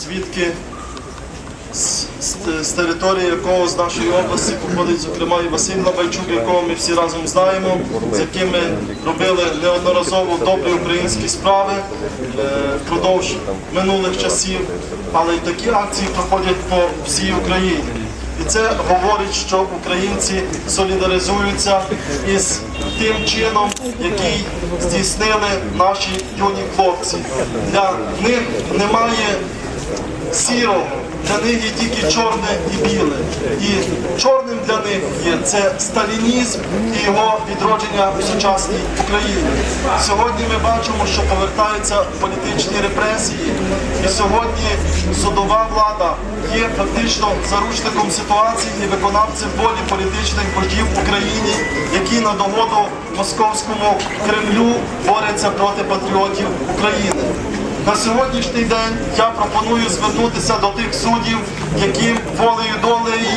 звідки з, з, з території якого з нашої області походить, зокрема, і Василь Лабайчук, якого ми всі разом знаємо, з яким ми робили неодноразово добрі українські справи е, впродовж минулих часів. Але й такі акції проходять по всій Україні. І це говорить, що українці солідаризуються із тим чином, який здійснили наші юні хлопці. Для них немає сірого, для них є тільки чорне і біле. І чорним для них є це сталінізм і його відродження в сучасній Україні. Сьогодні ми бачимо, що повертаються політичні репресії, і сьогодні судова влада є фактично заручником ситуації і виконавцем волі політичних вождів в Україні, які на догоду московському Кремлю борються проти патріотів України. На сьогоднішній день я пропоную звернутися до тих суддів, яким волею долею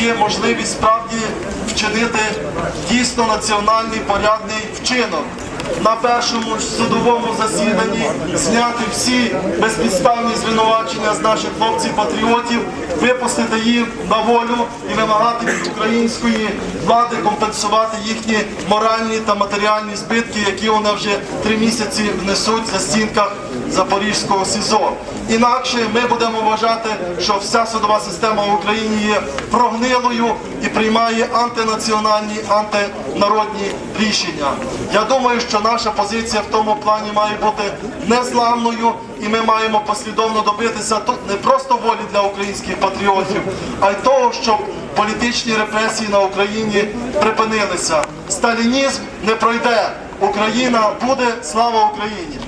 є можливість справді вчинити дійсно національний порядний вчинок. На першому судовому засіданні зняти всі безпідставні звинувачення з наших хлопців-патріотів, випустити їх на волю і вимагати від української влади компенсувати їхні моральні та матеріальні збитки, які вони вже три місяці внесуть за стінках Запорізького СІЗО. Інакше ми будемо вважати, що вся судова система в Україні є прогнилою і приймає антинаціональні, антинародні рішення. Я думаю, що наша позиція в тому плані має бути незламною, і ми маємо послідовно добитися не просто волі для українських патріотів, а й того, щоб політичні репресії на Україні припинилися. Сталінізм не пройде. Україна буде. Слава Україні!